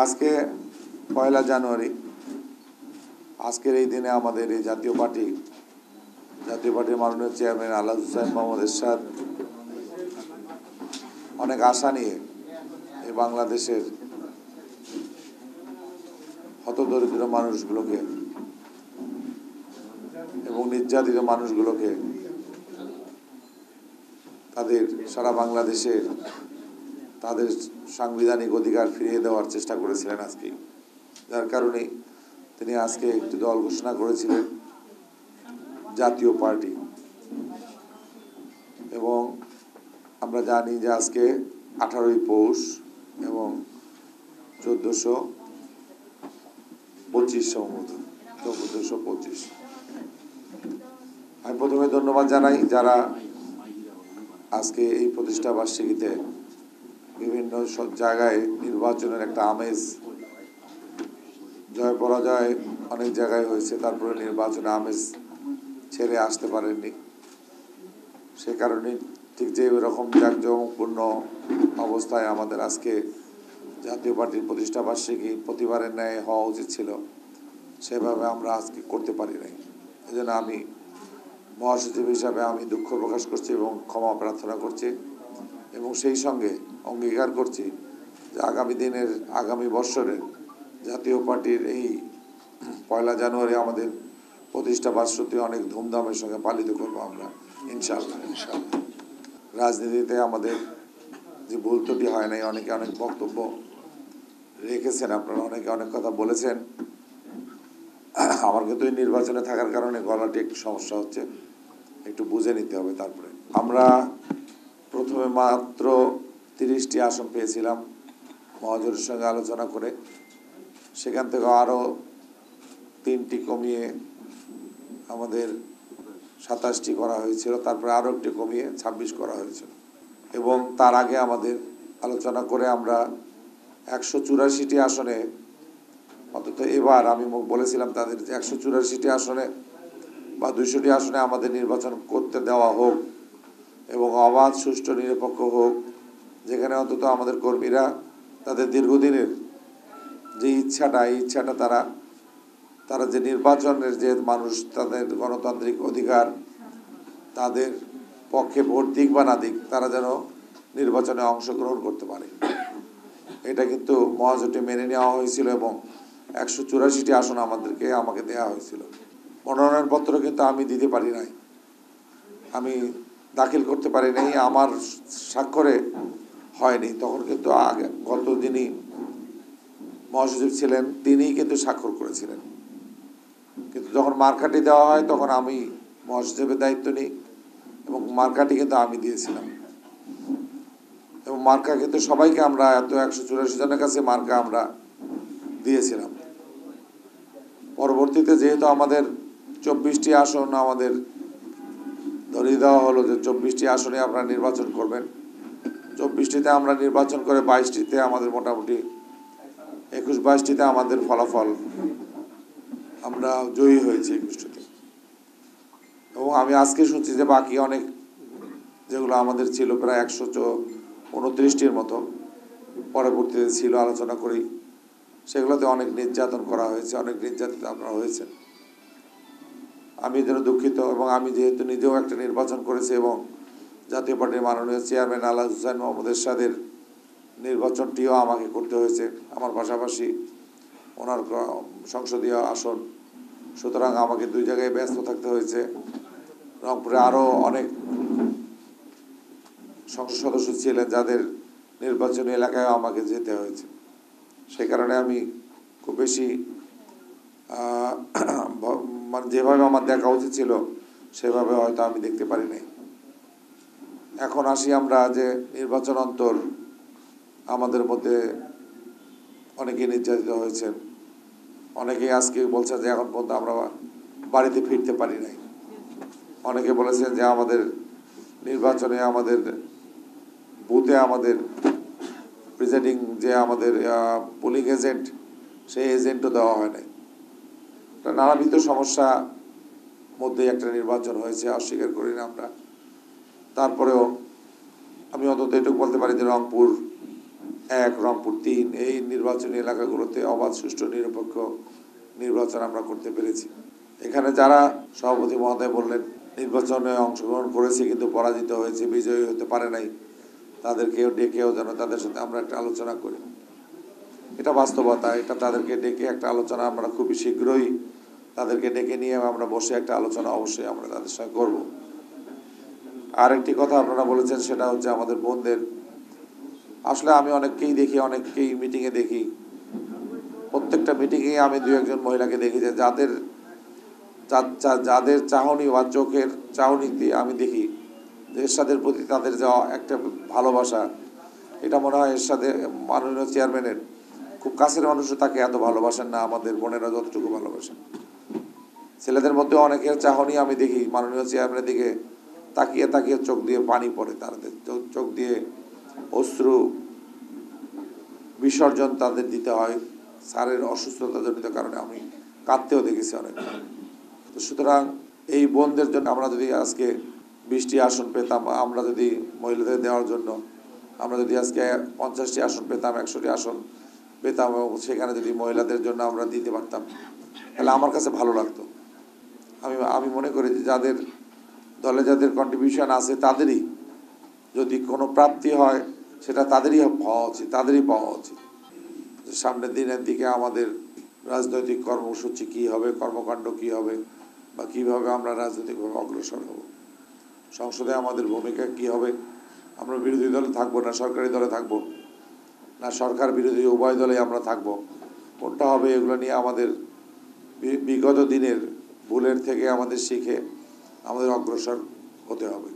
আজকে পয়লা জানুয়ারি। আজকের এই দিনে আমাদের এই জাতীয় পার্টি, জাতীয় পার্টির মাননীয় চেয়ারম্যান আল্লাহ হুসাইন মোহাম্মদ এরশাদ অনেক আশা নিয়ে এই বাংলাদেশের হতদরিদ্র মানুষগুলোকে এবং নির্যাতিত মানুষগুলোকে তাদের সারা বাংলাদেশে তাদের সাংবিধানিক অধিকার ফিরিয়ে দেওয়ার চেষ্টা করেছিলেন আজকে। যার কারণে তিনি আজকে একটি দল ঘোষণা করেছিলেন, জাতীয় পার্টি। এবং আমরা জানি যে আজকে আঠারোই পৌষ এবং চোদ্দোশো পঁচিশ সম্ভবত, চোদ্দোশো পঁচিশ। আমি প্রথমে ধন্যবাদ জানাই যারা আজকে এই প্রতিষ্ঠা বার্ষিকীতে বিভিন্ন সব জায়গায় নির্বাচনের একটা আমেজ জয় পরাজয় অনেক জায়গায় হয়েছে, তারপরে নির্বাচনে আমেজ ছেড়ে আসতে পারেননি। সে কারণে ঠিক যে এরকম জাঁকজমকপূর্ণ অবস্থায় আমাদের আজকে জাতীয় পার্টির প্রতিষ্ঠা বার্ষিকী প্রতিবারের ন্যায় হওয়া উচিত ছিল, সেভাবে আমরা আজকে করতে পারি নাই। এই জন্য আমি মহাসচিব হিসাবে আমি দুঃখ প্রকাশ করছি এবং ক্ষমা প্রার্থনা করছি। সেই সঙ্গে অঙ্গীকার করছি যে আগামী দিনের আগামী বৎসরের জাতীয় পার্টির এই পয়লা জানুয়ারি আমাদের প্রতিষ্ঠা বার্ষিকী অনেক ধুমধামের সঙ্গে পালিত করব আমরা ইনশাল্লাহ ইনশাল্লাহ রাজনীতিতে আমাদের যে ভুল ত্রুটি হয় নাই অনেকে অনেক বক্তব্য রেখেছেন আপনারা অনেকে অনেক কথা বলেছেন। আমার কিন্তু এই নির্বাচনে থাকার কারণে গলাটি একটু সমস্যা হচ্ছে একটু বুঝে নিতে হবে তারপরে। আমরা প্রথমে মাত্র তিরিশটি আসন পেয়েছিলাম মহাজোরের সঙ্গে আলোচনা করে। সেখান থেকে আরও তিনটি কমিয়ে আমাদের সাতাশটি করা হয়েছিল, তারপরে আরও একটি কমিয়ে ছাব্বিশ করা হয়েছিল। এবং তার আগে আমাদের আলোচনা করে আমরা একশো চুরাশিটি আসনে, অন্তত এবার আমি বলেছিলাম তাদের যে একশো চুরাশিটি আসনে বা দুইশোটি আসনে আমাদের নির্বাচন করতে দেওয়া হোক। এবং অবাধ, সুষ্ঠু, নিরপেক্ষ হোক, যেখানে অন্তত আমাদের কর্মীরা তাদের দীর্ঘদিনের যে ইচ্ছাটা, এই ইচ্ছাটা তারা তারা যে নির্বাচনের যে মানুষ, তাদের গণতান্ত্রিক অধিকার, তাদের পক্ষে ভোট দিক বা না দিক, তারা যেন নির্বাচনে অংশগ্রহণ করতে পারে। এটা কিন্তু মহাজোটে মেনে নেওয়া হয়েছিল এবং একশো চুরাশিটি আসন আমাদেরকে, আমাকে দেওয়া হয়েছিল। মনোনয়নপত্র কিন্তু আমি দিতে পারি নাই। আমি দাখিল করতে পারি নাই আমার স্বাক্ষরে হয়নি। তখন কিন্তু আগে, গত যিনি মহাসচিব ছিলেন, তিনিই কিন্তু স্বাক্ষর করেছিলেন। কিন্তু যখন মার্কাটি দেওয়া হয়, তখন আমি মহাসচিবের দায়িত্ব নিই এবং মার্কাটি কিন্তু আমি দিয়েছিলাম। এবং মার্কা কিন্তু সবাইকে আমরা এত একশো চুরাশি জনের কাছে মার্কা আমরা দিয়েছিলাম। পরবর্তীতে যেহেতু আমাদের চব্বিশটি আসন আমাদের ধরিয়ে দেওয়া হলো যে চব্বিশটি আসনে আপনারা নির্বাচন করবেন। চব্বিশটিতে আমরা নির্বাচন করে বাইশটিতে আমাদের মোটামুটি একুশ বাইশটিতে আমাদের ফলাফল আমরা জয়ী হয়েছি একুশটিতে এবং আমি আজকে শুনছি যে বাকি অনেক যেগুলো আমাদের ছিল প্রায় একশো চো উনত্রিশটির মতো পরবর্তীতে ছিল আলোচনা করি, সেগুলোতে অনেক নির্যাতন করা হয়েছে, অনেক নির্যাতিত আপনারা হয়েছেন। আমি যেন দুঃখিত এবং আমি যেহেতু নিজেও একটা নির্বাচন করেছি এবং জাতীয় পার্টির মাননীয় চেয়ারম্যান আল্লাহ হুসাইন মোহাম্মদ এরশাদের নির্বাচনটিও আমাকে করতে হয়েছে। আমার পাশাপাশি ওনার সংসদীয় আসন। সুতরাং আমাকে দুই জায়গায় ব্যস্ত থাকতে হয়েছে। রংপুরে আরও অনেক সংসদ সদস্য ছিলেন যাদের নির্বাচনী এলাকায় আমাকে যেতে হয়েছে। সেই কারণে আমি খুব বেশি মানে যেভাবে আমার দেখা উচিত ছিল, সেভাবে হয়তো আমি দেখতে পারি নাই। এখন আসি আমরা যে নির্বাচন অন্তর আমাদের মধ্যে অনেকেই নির্যাতিত হয়েছেন। অনেকেই আজকে বলছেন যে এখন পর্যন্ত আমরা বাড়িতে ফিরতে পারি নাই। অনেকে বলেছেন যে আমাদের নির্বাচনে আমাদের বুথে আমাদের প্রিজাইডিং যে আমাদের পোলিং এজেন্ট সেই এজেন্টও দেওয়া হয় নাই। নানাবিধ সমস্যা মধ্যে একটা নির্বাচন হয়েছে অস্বীকার করি না আমরা। তারপরেও আমি অন্তত এটুকু বলতে পারি যে রংপুর এক, রংপুর তিন, এই নির্বাচনী এলাকাগুলোতে অবাধ, সুষ্ঠু, নিরপেক্ষ নির্বাচন আমরা করতে পেরেছি। এখানে যারা সভাপতি মহোদয় বললেন, নির্বাচনে অংশগ্রহণ করেছে কিন্তু পরাজিত হয়েছে, বিজয়ী হতে পারে নাই, তাদেরকেও ডেকেও যেন তাদের সাথে আমরা একটা আলোচনা করি। এটা বাস্তবতা, এটা তাদেরকে ডেকে একটা আলোচনা আমরা খুবই শীঘ্রই তাদেরকে ডেকে নিয়ে আমরা বসে একটা আলোচনা অবশ্যই আমরা তাদের সঙ্গে করব। আরেকটি কথা আপনারা বলেছেন, সেটা হচ্ছে আমাদের বোনদের। আসলে আমি অনেককেই দেখি, অনেককেই মিটিংয়ে দেখি। প্রত্যেকটা মিটিংয়ে আমি দু একজন মহিলাকে দেখি যে যাদের যাদের চাহনি বা চোখের চাহনিতে আমি দেখি যে এরশাদের প্রতি তাদের যে একটা ভালোবাসা। এটা মনে হয় এরশাদে মাননীয় চেয়ারম্যানের খুব কাছের মানুষও তাকে এত ভালোবাসেন না, আমাদের বোনেরা যতটুকু ভালোবাসেন। ছেলেদের মধ্যে অনেকের চাহনি আমি দেখি, মাননীয় চেয়ারম্যানের দিকে তাকিয়ে তাকিয়ে চোখ দিয়ে পানি পড়ে, তাদের চোখ- দিয়ে অশ্রু বিসর্জন তাদের দিতে হয়, স্যারের অসুস্থতাজনিত কারণে আমি কাঁদতেও দেখেছি অনেক। তো সুতরাং এই বোনদের জন্য আমরা যদি আজকে বিশটি আসন পেতাম, আমরা যদি মহিলাদের দেওয়ার জন্য, আমরা যদি আজকে পঞ্চাশটি আসন পেতাম, একশোটি আসন পেতাম এবং সেখানে যদি মহিলাদের জন্য আমরা দিতে পারতাম, তাহলে আমার কাছে ভালো লাগতো। আমি আমি মনে করি যে যাদের দলে যাদের কন্ট্রিবিউশন আছে তাদেরই, যদি কোনো প্রাপ্তি হয় সেটা তাদেরই পাওয়া উচিত, তাদেরই পাওয়া উচিত। সামনের দিনের দিকে আমাদের রাজনৈতিক কর্মসূচি কী হবে, কর্মকাণ্ড কী হবে, বা কীভাবে আমরা রাজনৈতিকভাবে অগ্রসর হব, সংসদে আমাদের ভূমিকা কী হবে, আমরা বিরোধী দলে থাকব না সরকারি দলে থাকব, না সরকার বিরোধী উভয় দলে আমরা থাকব, কোনটা হবে এগুলো নিয়ে আমাদের বিগত দিনের ভুলের থেকে আমাদের শিখে আমাদের অগ্রসর হতে হবে।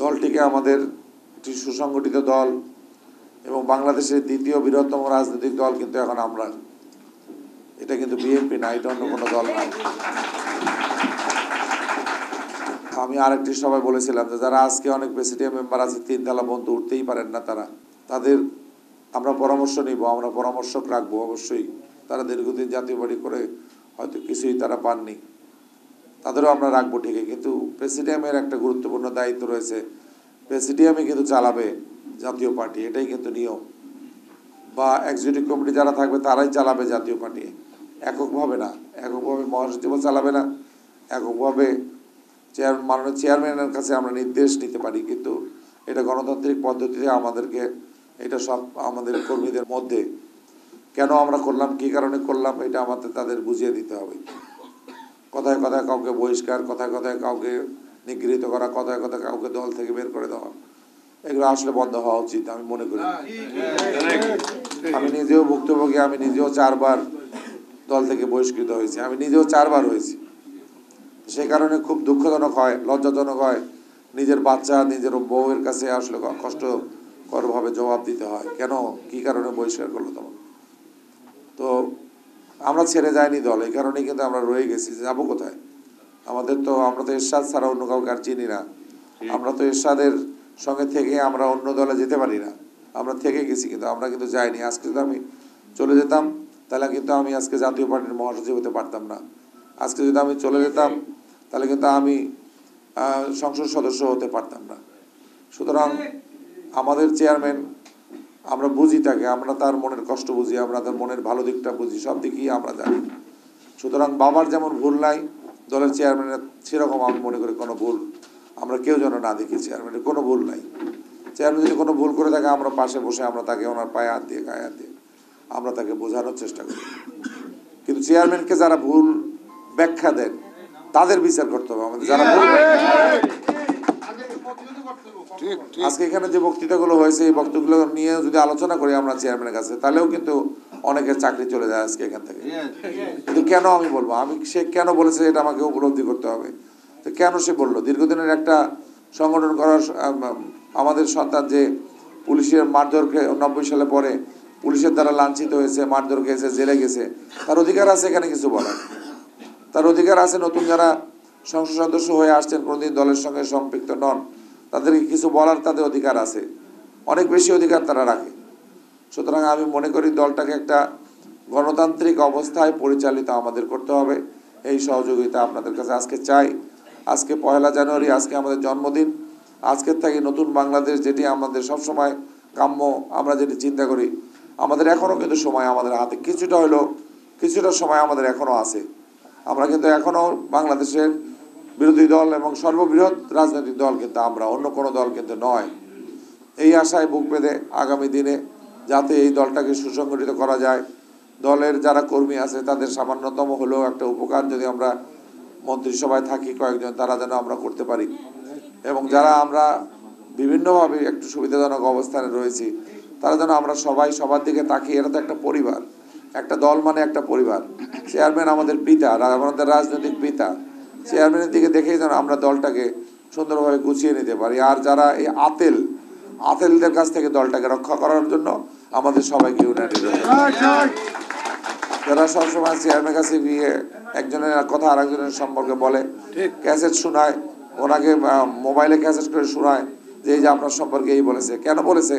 দলটিকে আমাদের একটি সুসংগঠিত দল এবং বাংলাদেশের দ্বিতীয় বৃহত্তম রাজনৈতিক দল কিন্তু এখন আমরা। এটা কিন্তু বিএনপি না, এটা অন্য কোনো দল না। আমি আরেকটি সবাই বলেছিলাম যে যারা আজকে অনেক প্রেসিডিয়াম মেম্বার আছে তিন তালা বন্ধু, উঠতেই পারেন না তারা। তাদের আমরা পরামর্শ নিব, আমরা পরামর্শক রাখব অবশ্যই। তারা দীর্ঘদিন জাতীয় বাড়ি করে হয়তো কিছুই তারা পাননি। তাদেরও আমরা রাখব ঠিকই, কিন্তু প্রেসিডিয়ামের একটা গুরুত্বপূর্ণ দায়িত্ব রয়েছে। প্রেসিডিয়ামে কিন্তু চালাবে জাতীয় পার্টি, এটাই কিন্তু নিয়ম। বা এক্সিকিউটিভ কমিটি যারা থাকবে, তারাই চালাবে জাতীয় পার্টি। এককভাবে না, এককভাবে মহাসচিবও চালাবে না, এককভাবে চেয়ার মাননীয় চেয়ারম্যানের কাছে আমরা নির্দেশ নিতে পারি, কিন্তু এটা গণতান্ত্রিক পদ্ধতিতে আমাদেরকে, এটা সব আমাদের কর্মীদের মধ্যে কেন আমরা করলাম, কী কারণে করলাম, এটা আমাদের, তাদের বুঝিয়ে দিতে হবে। কথায় কথায় কাউকে বহিষ্কার, কথায় কথায় কাউকে নিগৃহীত করা, কথায় কথায় কাউকে দল থেকে বের করে দেওয়া, এগুলো আসলে বন্ধ হওয়া উচিত, আমি মনে করি। আমি নিজেও ভুক্তভোগী, আমি নিজেও চারবার দল থেকে বহিষ্কৃত হয়েছি, আমি নিজেও চারবার হয়েছি। সে কারণে খুব দুঃখজনক হয়, লজ্জাজনক হয়, নিজের বাচ্চা, নিজের বউয়ের কাছে আসলে কষ্টকরভাবে জবাব দিতে হয়। কেন? কি কারণে বহিষ্কার করল তোমার তো আমরা ছেড়ে যাইনি দল এই কারণেই কিন্তু আমরা রয়ে গেছি যে যাব কোথায়? আমাদের তো আমরা তো এরশাদ ছাড়া অন্য কাউকে আর চিনি না। আমরা তো এরশাদের সঙ্গে থেকে আমরা অন্য দলে যেতে পারি না। আমরা থেকে গেছি কিন্তু আমরা কিন্তু যাইনি। আজকে যদি আমি চলে যেতাম তাহলে কিন্তু আমি আজকে জাতীয় পার্টির মহাসচিব হতে পারতাম না। আজকে যদি আমি চলে যেতাম তাহলে কিন্তু আমি সংসদ সদস্য হতে পারতাম না। সুতরাং আমাদের চেয়ারম্যান আমরা বুঝি তাকে, আমরা তার মনের কষ্ট বুঝি, আমরা তার মনের ভালো দিকটা বুঝি, সব দিকই আমরা জানি। সুতরাং বাবার যেমন ভুল নাই, দলের চেয়ারম্যানের সেরকম আমি মনে করি কোনো ভুল, আমরা কেউ যেন না দেখি চেয়ারম্যানের কোনো ভুল নাই। চেয়ারম্যান যদি কোনো ভুল করে থাকে, আমরা পাশে বসে আমরা তাকে ওনার পায়ে হাত দিয়ে, গায়ে হাত দিয়ে, আমরা তাকে বোঝানোর চেষ্টা করি। কিন্তু চেয়ারম্যানকে যারা ভুল ব্যাখ্যা দেন, তাদের বিচার করতে হবে আমাদের, যারা ভুল আজকে এখানে যে বক্তৃতাগুলো হয়েছে এই বক্তব্যগুলো নিয়ে যদি আলোচনা করি আমরা চেয়ারম্যানের কাছে তাহলেও কিন্তু অনেকের চাকরি চলে যায় আজকে এখান থেকে। কিন্তু কেন আমি বলব? আমি সে কেন বলেছে এটা আমাকে উপলব্ধি করতে হবে? তো কেন সে বলল? দীর্ঘদিনের একটা সংগঠন করার আমাদের সন্তান যে পুলিশের মারধর নব্বই সালে পরে পুলিশের দ্বারা লাঞ্ছিত হয়েছে মারধর খেয়েছে জেলে গেছে তার অধিকার আছে এখানে কিছু বলার? তার অধিকার আছে নতুন যারা সংসদ সদস্য হয়ে আসছেন কোনোদিন দলের সঙ্গে সম্পৃক্ত নন। তাদেরকে কিছু বলার তাদের অধিকার আছে। অনেক বেশি অধিকার তারা রাখে। সুতরাং আমি মনে করি দলটাকে একটা গণতান্ত্রিক অবস্থায় পরিচালিত আমাদের করতে হবে। এই সহযোগিতা আপনাদের কাছে আজকে চাই। আজকে পয়লা জানুয়ারি, আজকে আমাদের জন্মদিন। আজকের থেকে নতুন বাংলাদেশ যেটি আমাদের সবসময় কাম্য, আমরা যেটি চিন্তা করি, আমাদের এখনও কিন্তু সময় আমাদের হাতে। কিছুটা হলেও, কিছুটা সময় আমাদের এখনও আছে। আমরা কিন্তু এখনও বাংলাদেশের বিরোধী দল এবং সর্ববৃহৎ রাজনৈতিক দল কিন্তু আমরা, অন্য কোনো দল কিন্তু নয়। এই আশায় বুক বেঁধে আগামী দিনে যাতে এই দলটাকে সুসংগঠিত করা যায়, দলের যারা কর্মী আছে তাদের সামান্যতম হলেও একটা উপকার যদি আমরা মন্ত্রিসভায় থাকি কয়েকজন, তারা যেন আমরা করতে পারি। এবং যারা আমরা বিভিন্নভাবে একটু সুবিধাজনক অবস্থানে রয়েছি, তারা যেন আমরা সবাই সবার দিকে তাকিয়ে এটা তো একটা পরিবার। একটা দল মানে একটা পরিবার। চেয়ারম্যান আমাদের পিতা রা- আমাদের রাজনৈতিক পিতা। চেয়ারম্যানের দিকে দেখেই যেন আমরা দলটাকে সুন্দরভাবে গুছিয়ে নিতে পারি। আর যারা এই আতেল আতেলদের কাছ থেকে দলটাকে রক্ষা করার জন্য আমাদের সবাইকে ইউনাইটেড যারা সবসময় চেয়ারম্যান কাছে গিয়ে একজনের কথা আর একজনের সম্পর্কে বলে ক্যাসেট শোনায় ওনাকে মোবাইলে ক্যাসেট করে শোনায় যে এই যে আপনার সম্পর্কে এই বলেছে। কেন বলেছে?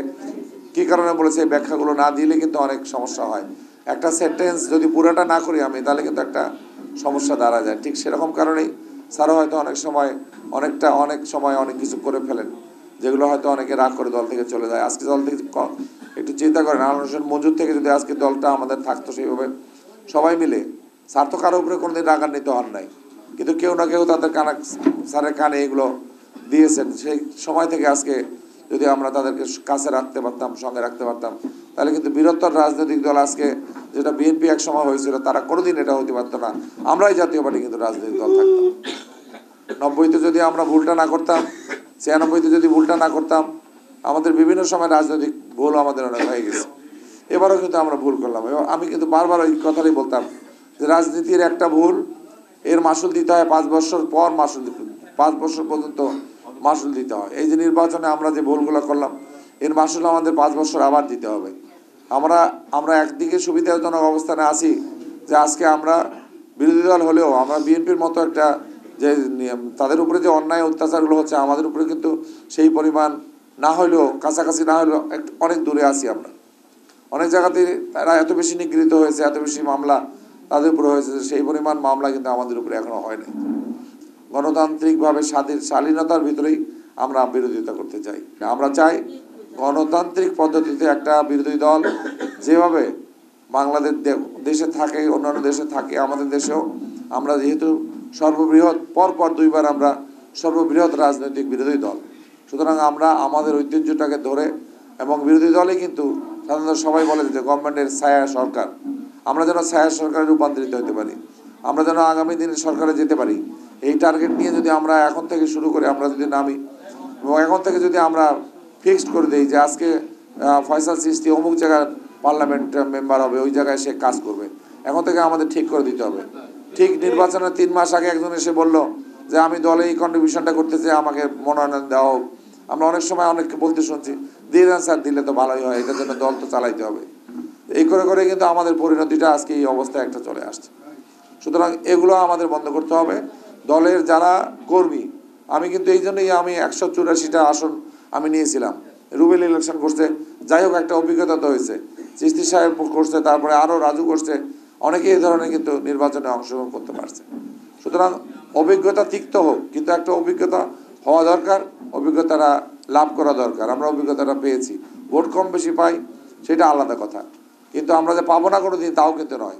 কি কারণে বলেছে? এই ব্যাখ্যাগুলো না দিলে কিন্তু অনেক সমস্যা হয়। একটা সেন্টেন্স যদি পুরোটা না করি আমি তাহলে কিন্তু একটা সমস্যা দাঁড়া যায়। ঠিক সেরকম কারণেই স্যারও হয়তো অনেক সময় অনেকটা অনেক সময় অনেক কিছু করে ফেলেন, যেগুলো হয়তো অনেকে রাগ করে দল থেকে চলে যায়। আজকে দল থেকে একটু চিন্তা করেন হোসেন মজুর থেকে যদি আজকে দলটা আমাদের থাকতো সেইভাবে সবাই মিলে, স্যার তো কারও উপরে কোনোদিন রাগান্বিত হন নাই। কিন্তু কেউ না কেউ তাদের কানা, স্যারের কানে এগুলো দিয়েছেন। সেই সময় থেকে আজকে যদি আমরা তাদেরকে কাছে রাখতে পারতাম, সঙ্গে রাখতে পারতাম তাহলে কিন্তু বৃহত্তর রাজনৈতিক দল আজকে যেটা বিএনপি এক সময় হয়েছিল, তারা কোনোদিন এটা হতে পারতো না। আমরাই জাতীয় পার্টি কিন্তু রাজনৈতিক দল থাকতাম। নব্বইতে যদি আমরা ভুলটা না করতাম, ছিয়ানব্বইতে যদি ভুলটা না করতাম, আমাদের বিভিন্ন সময় রাজনৈতিক ভুল আমাদের অনেক হয়ে গেছে। এবারও কিন্তু আমরা ভুল করলাম। এবং আমি কিন্তু বারবার ওই কথাটাই বলতাম যে রাজনীতির একটা ভুল, এর মাসুল দিতে হয় পাঁচ বছর পর মাসুল পাঁচ বছর পর্যন্ত মাসুল দিতে হয়। এই যে নির্বাচনে আমরা যে ভুলগুলো করলাম এর মাসুল আমাদের পাঁচ বছর আবার দিতে হবে। আমরা আমরা একদিকে সুবিধাজনক অবস্থানে আছি যে আজকে আমরা বিরোধী দল হলেও আমরা বিএনপির মতো একটা যে তাদের উপরে যে অন্যায় অত্যাচারগুলো হচ্ছে, আমাদের উপরে কিন্তু সেই পরিমাণ না হলেও, কাছাকাছি না হলেও একটু অনেক দূরে আছি আমরা। অনেক জায়গাতে তারা এত বেশি নিগৃহীত হয়েছে, এত বেশি মামলা তাদের উপরে হয়েছে সেই পরিমাণ মামলা কিন্তু আমাদের উপরে এখনও হয়নি গণতান্ত্রিকভাবে স্বাধীন, শালীনতার ভিতরেই আমরা বিরোধিতা করতে চাই। আমরা চাই গণতান্ত্রিক পদ্ধতিতে একটা বিরোধী দল যেভাবে বাংলাদেশ দেশে থাকে, অন্যান্য দেশে থাকে, আমাদের দেশেও, আমরা যেহেতু সর্ববৃহৎ, পরপর দুইবার আমরা সর্ববৃহৎ রাজনৈতিক বিরোধী দল। সুতরাং আমরা আমাদের ঐতিহ্যটাকে ধরে এবং বিরোধী দলে কিন্তু সাধারণত সবাই বলে যে গভর্নমেন্টের ছায়া সরকার। আমরা যেন ছায়া সরকারে রূপান্তরিত হতে পারি। আমরা যেন আগামী দিনে সরকারে যেতে পারি। এই টার্গেট নিয়ে যদি আমরা এখন থেকে শুরু করে, আমরা যদি নামি এবং এখন থেকে যদি আমরা ফিক্সড করে দিই যে আজকে ফয়সাল সৃষ্টি অমুক জায়গার পার্লামেন্ট মেম্বার হবে, ওই জায়গায় সে কাজ করবে। এখন থেকে আমাদের ঠিক করে দিতে হবে। ঠিক নির্বাচনের তিন মাস আগে একজন এসে বলল যে, আমি দলে এই কন্ট্রিবিউশনটা করতে চাই, আমাকে মনোনয়ন দেওয়া হোক আমরা অনেক সময় অনেককে বলতে শুনছি দিয়ে দেন স্যার, দিলে তো ভালোই হয়, এটার জন্য দল তো চালাইতে হবে। এই করে করে কিন্তু আমাদের পরিণতিটা আজকে এই অবস্থায় একটা চলে আসছে। সুতরাং এগুলো আমাদের বন্ধ করতে হবে। দলের যারা কর্মী, আমি কিন্তু এই জন্যই আমি একশো চুরাশিটা আসন আমি নিয়েছিলাম। রুবেল ইলেকশন করছে, যাই হোক একটা অভিজ্ঞতা তো হয়েছে। চিস্তি সাহেব করছে, তারপরে আরও রাজু করছে, অনেকে এই ধরনের কিন্তু নির্বাচনে অংশগ্রহণ করতে পারছে। সুতরাং অভিজ্ঞতা তিক্ত হোক, কিন্তু একটা অভিজ্ঞতা হওয়া দরকার, অভিজ্ঞতাটা লাভ করা দরকার। আমরা অভিজ্ঞতাটা পেয়েছি। ভোট কম বেশি পাই, সেটা আলাদা কথা। কিন্তু আমরা যে পাবো না কোনো দিন তাও কিন্তু নয়।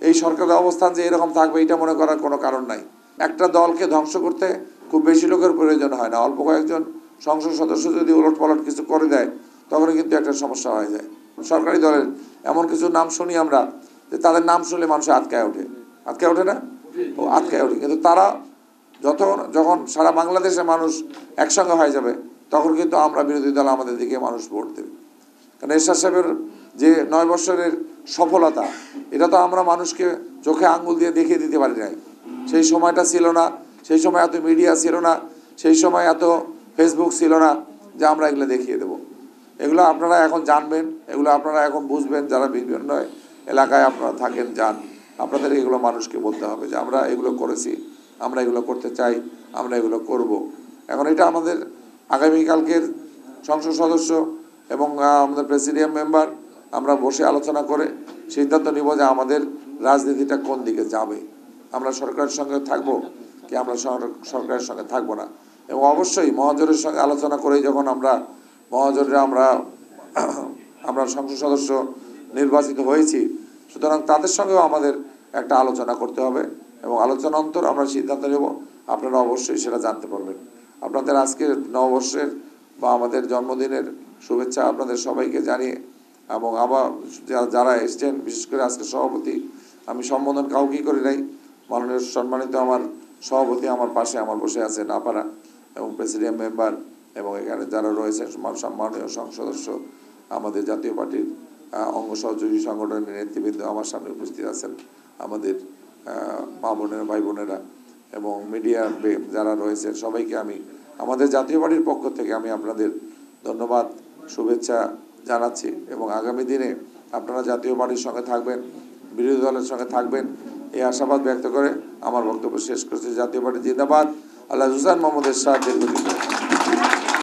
এই সরকারের অবস্থান যে এরকম থাকবে, এটা মনে করার কোনো কারণ নাই। একটা দলকে ধ্বংস করতে খুব বেশি লোকের প্রয়োজন হয় না। অল্প কয়েকজন সংসদ সদস্য যদি উলট পালট কিছু করে দেয় তখন কিন্তু একটা সমস্যা হয়ে যায়। সরকারি দলের এমন কিছু নাম শুনি আমরা যে তাদের নাম শুনলে মানুষ আটকায় ওঠে। আটকায় ওঠে না? ও আটকায় ওঠে। কিন্তু তারা যত যখন সারা বাংলাদেশে মানুষ একসঙ্গে হয়ে যাবে, তখন কিন্তু আমরা বিরোধী দল আমাদের দিকে মানুষ ভোট দেবে। কারণ এরশাদ সাহেবের যে নয় বছরের সফলতা, এটা তো আমরা মানুষকে চোখে আঙ্গুল দিয়ে দেখিয়ে দিতে পারি নাই। সেই সময়টা ছিল না, সেই সময় এত মিডিয়া ছিল না, সেই সময় এত ফেসবুক ছিল না, যে আমরা এগুলো দেখিয়ে দেব। এগুলো আপনারা এখন জানবেন, এগুলো আপনারা এখন বুঝবেন, যারা বিভিন্ন এলাকায় আপনারা থাকেন, যান। আপনাদের এগুলো মানুষকে বলতে হবে যে আমরা এগুলো করেছি, আমরা এগুলো করতে চাই, আমরা এগুলো করব। এখন এটা আমাদের আগামীকালকের সংসদ সদস্য এবং আমাদের প্রেসিডিয়াম মেম্বার, আমরা বসে আলোচনা করে সিদ্ধান্ত নিব যে আমাদের রাজনীতিটা কোন দিকে যাবে। আমরা সরকারের সঙ্গে থাকব কি আমরা সরকারের সঙ্গে থাকব না? এবং অবশ্যই মহাজোরের সঙ্গে আলোচনা করেই যখন আমরা মহাজোরে আমরা আমরা সংসদ সদস্য নির্বাচিত হয়েছি, সুতরাং তাদের সঙ্গেও আমাদের একটা আলোচনা করতে হবে এবং আলোচনা অন্তর আমরা সিদ্ধান্ত নেব, আপনারা অবশ্যই সেটা জানতে পারবেন। আপনাদের আজকের নববর্ষের বা আমাদের জন্মদিনের শুভেচ্ছা আপনাদের সবাইকে জানিয়ে এবং আবার যারা এসছেন, বিশেষ করে আজকে সভাপতি, আমি সম্বোধন কাউকেই করি নাই। মাননীয় সম্মানিত আমার সভাপতি আমার পাশে আমার বসে আছেন আপারা এবং প্রেসিডেন্ট মেম্বার এবং এখানে যারা রয়েছেন মান- সম্মানীয় সংসদ সদস্য, আমাদের জাতীয় পার্টির অঙ্গ সহযোগী সংগঠনের নেতৃবৃন্দ আমার সামনে উপস্থিত আছেন। আমাদের মা বোনেরা, ভাই বোনেরা এবং মিডিয়ার বে- যারা রয়েছে, সবাইকে আমি, আমাদের জাতীয় পার্টির পক্ষ থেকে আমি আপনাদের ধন্যবাদ, শুভেচ্ছা জানাচ্ছি এবং আগামী দিনে আপনারা জাতীয় পার্টির সঙ্গে থাকবেন, বিরোধী দলের সঙ্গে থাকবেন, এই আশাবাদ ব্যক্ত করে আমার বক্তব্য শেষ করছি। জাতীয় পার্টি জিন্দাবাদ। আল্লাহ হুসান মোহাম্মদের সাথ দীর্ঘজীবী হোক।